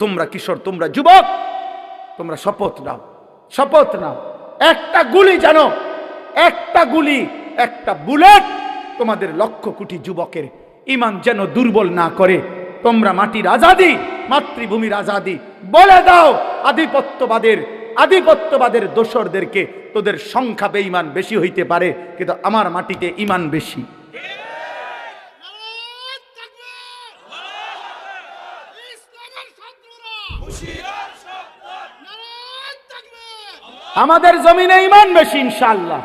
তোমরা কিশোর, তোমরা যুবক, তোমরা শপথ নাও শপথ নাও। একটা গুলি জানো একটা গুলি, একটা বুলেট তোমাদের লক্ষ কোটি যুবকের ইমান যেন দুর্বল না করে। তোমরা মাটির আজাদি, মাতৃভূমির আজাদি, বলে দাও আধিপত্যবাদের আধিপত্যবাদের দোসরদেরকে তোদের সংখ্যা বেঈমান বেশি হইতে পারে, কিন্তু আমার মাটিতে ইমান বেশি। আমাদের জমিনে ইমান বেশি ইনশাল্লাহ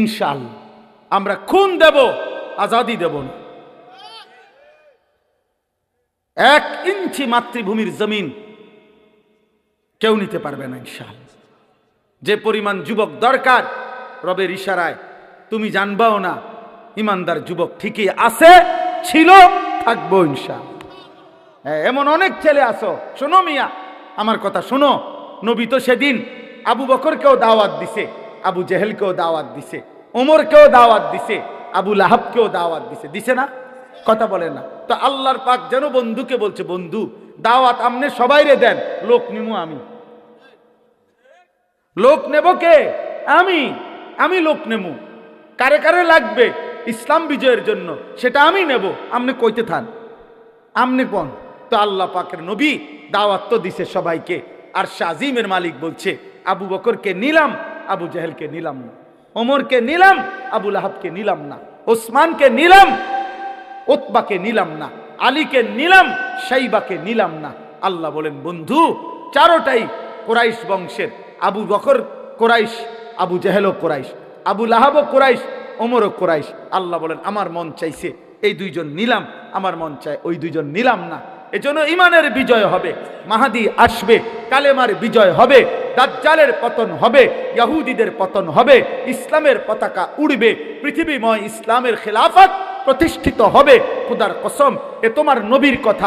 ইনশাল্লাহ আমরা খুন দেব, আজাদি দেব না। এক ইঞ্চি মাতৃভূমির জমিন কেউ নিতে পারবে না ইনশাল্লাহ যে পরিমাণ যুবক দরকার, রবের ইশারায়। তুমি জানবাও না, ইমানদার যুবক ঠিকই আছে, ছিল, থাকব ইনশাল্লাহ এমন অনেক ছেলে আসো শোনো মিয়া, আমার কথা শোনো। নবী তো সেদিন আবু বকরকেও দাওয়াত দিছে, আবু জেহেলকেও দাওয়াত দিছে, ওমরকেও দাওয়াত দিছে, আবু লাহাবকেও দাওয়াত দিছে। দিছে না? কথা বলে না। তো আল্লাহর পাক যেন বন্ধুকে বলছে, বন্ধু, দাওয়াত আমনে সবাইরে দেন, লোক নিমু আমি। লোক নেব কে? আমি আমি লোক নেমু। কারে কারে লাগবে ইসলাম বিজয়ের জন্য, সেটা আমি নেব। আপনি কইতে থান। আমনে কোন? তো আল্লাহ পাকের নবী দাওয়াত তো দিছে সবাইকে। আর শাজিমের মালিক বলছে, আবু বকরকে নিলাম, আবু জাহেলকে নিলাম না। ওমরকে নিলাম আবুল আহাবকে নিলাম না। ওসমানকে নিলাম, ওতবাকে নিলাম না। আলীকে নিলাম, সাইবাকে নিলাম না। আল্লাহ বলেন, বন্ধু, চারোটাই কোরাইশ বংশের। আবু বকর কোরাইশ, আবু জাহেলও কোরাইশ। আবু লাহাবও কোরাইশ, ওমরও কোরাইশ। আল্লাহ বলেন, আমার মন চাইছে, এই দুইজন নিলাম, আমার মন চায় ওই দুইজন নিলাম না। এজন্য ইমানের বিজয় হবে। মাহাদি আসবে, কালেমার বিজয় হবে, দাজ্জালের পতন হবে, ইয়াহুদিদের পতন হবে, ইসলামের পতাকা উড়বে, পৃথিবীময় ইসলামের খেলাফত প্রতিষ্ঠিত হবে। খুদার কসম, এ তোমার নবীর কথা।